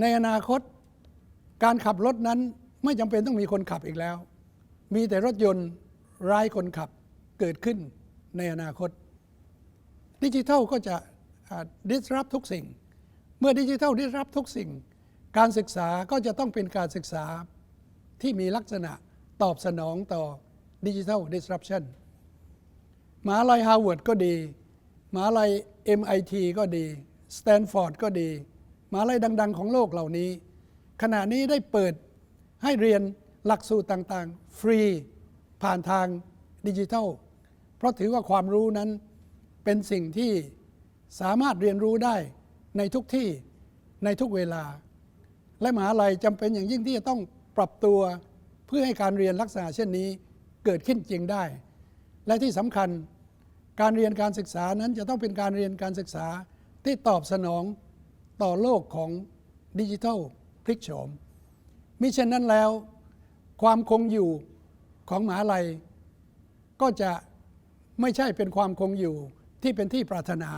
ในอนาคตการขับรถนั้นไม่จำเป็นต้องมีคนขับอีกแล้ว มีแต่รถยนต์ไร้คนขับเกิดขึ้นในอนาคต ดิจิทัลก็จะ disrupt ทุกสิ่ง เมื่อดิจิทัล disrupt ทุกสิ่ง การศึกษาก็จะต้องเป็นการศึกษาที่มีลักษณะตอบสนองต่อดิจิทัล disruption มหาลัยฮาร์วาร์ดก็ดีมหาลัย MIT ก็ดีสแตนฟอร์ดก็ดี มหาลัยดัง ๆ ของโลกเหล่านี้ ขณะนี้ได้เปิดให้เรียนหลักสูตรต่างๆ ฟรีผ่านทางดิจิทัล เพราะถือว่าความรู้นั้นเป็นสิ่งที่สามารถเรียนรู้ได้ในทุกที่ในทุกเวลา และมหาลัยจำเป็นอย่างยิ่งที่จะต้องปรับตัวเพื่อให้การเรียนลักษณะเช่นนี้เกิดขึ้นจริงได้ และที่สำคัญการเรียนการศึกษานั้นจะต้องเป็นการเรียนการศึกษาที่ตอบสนอง ต่อโลกของดิจิทัลพลิกโฉมมิเช่นนั้นแล้ว ความคงอยู่ของมหาลัย ก็จะไม่ใช่เป็นความคงอยู่ที่เป็นที่ปรารถนา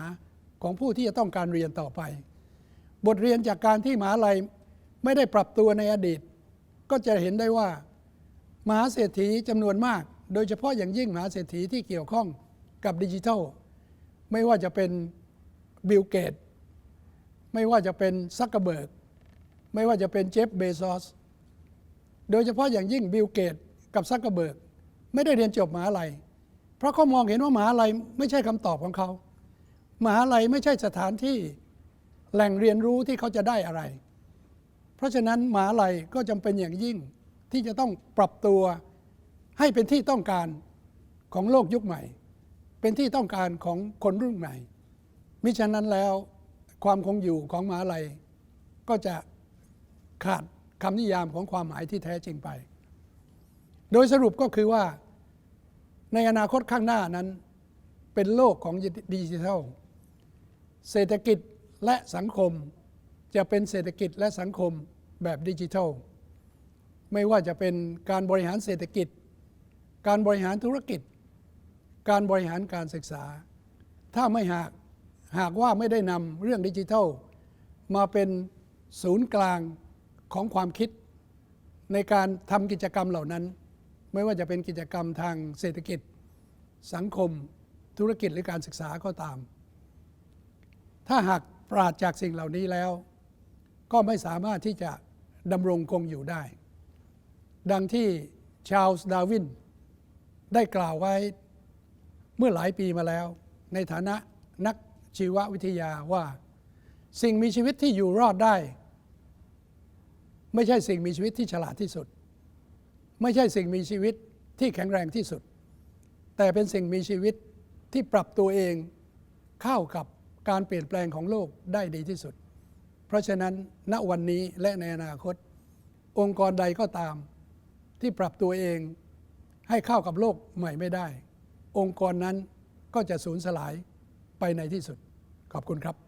ของผู้ที่จะต้องการเรียนต่อไป บทเรียนจากการที่มหาลัยไม่ได้ปรับตัวในอดีต ก็จะเห็นได้ว่า มหาเศรษฐีจำนวนมาก โดยเฉพาะอย่างยิ่งมหาเศรษฐีที่เกี่ยวข้องกับดิจิทัล ไม่ว่าจะเป็นบิลเกต ไม่ว่าจะเป็นซักเกอร์เบิร์กไม่ว่าจะเป็นเจฟเบซอส โดยเฉพาะอย่างยิ่งบิลเกตกับซักเกอร์เบิร์กไม่ได้เรียนจบมหาลัย เพราะเขามองเห็นว่ามหาลัยไม่ใช่คำตอบของเขา มหาลัยไม่ใช่สถานที่แหล่งเรียนรู้ที่เขาจะได้อะไร เพราะฉะนั้นมหาลัยก็จำเป็นอย่างยิ่งที่จะต้องปรับตัวให้เป็นที่ต้องการของโลกยุคใหม่ เป็นที่ต้องการของคนรุ่นใหม่ มิฉะนั้นแล้ว ความคงอยู่ของมหาลัย ก็จะขาดคำนิยามของความหมายที่แท้จริงไป โดยสรุปก็คือว่าในอนาคตข้างหน้านั้นเป็นโลกของดิจิทัล เศรษฐกิจและสังคมจะเป็นเศรษฐกิจและสังคมแบบดิจิทัล ไม่ว่าจะเป็นการบริหารเศรษฐกิจ การบริหารธุรกิจ การบริหารการศึกษา ถ้าไม่หาก หากว่าไม่ได้นำเรื่องดิจิทัล มาเป็นศูนย์กลางของความคิด ในการทำกิจกรรมเหล่านั้น ไม่ว่าจะเป็นกิจกรรมทางเศรษฐกิจ สังคม ธุรกิจหรือการศึกษาก็ตาม ถ้าหากปราศจากสิ่งเหล่านี้แล้ว ก็ไม่สามารถที่จะดำรงคงอยู่ได้ ดังที่ชาลส์ดาวินได้กล่าวไว้เมื่อหลายปีมาแล้ว ในฐานะนัก ชีววิทยาว่า สิ่งมีชีวิตที่อยู่รอดได้ ไม่ใช่สิ่งมีชีวิตที่ฉลาดที่สุด ไม่ใช่สิ่งมีชีวิตที่แข็งแรงที่สุด แต่เป็นสิ่งมีชีวิตที่ปรับตัวเองเข้ากับการเปลี่ยนแปลงของโลกได้ดีที่สุด เพราะฉะนั้นณวันนี้และในอนาคต องค์กรใดก็ตามที่ปรับตัวเองให้เข้ากับโลกใหม่ไม่ได้ องค์กรนั้นก็จะสูญสลาย ไปในที่สุด ขอบคุณครับ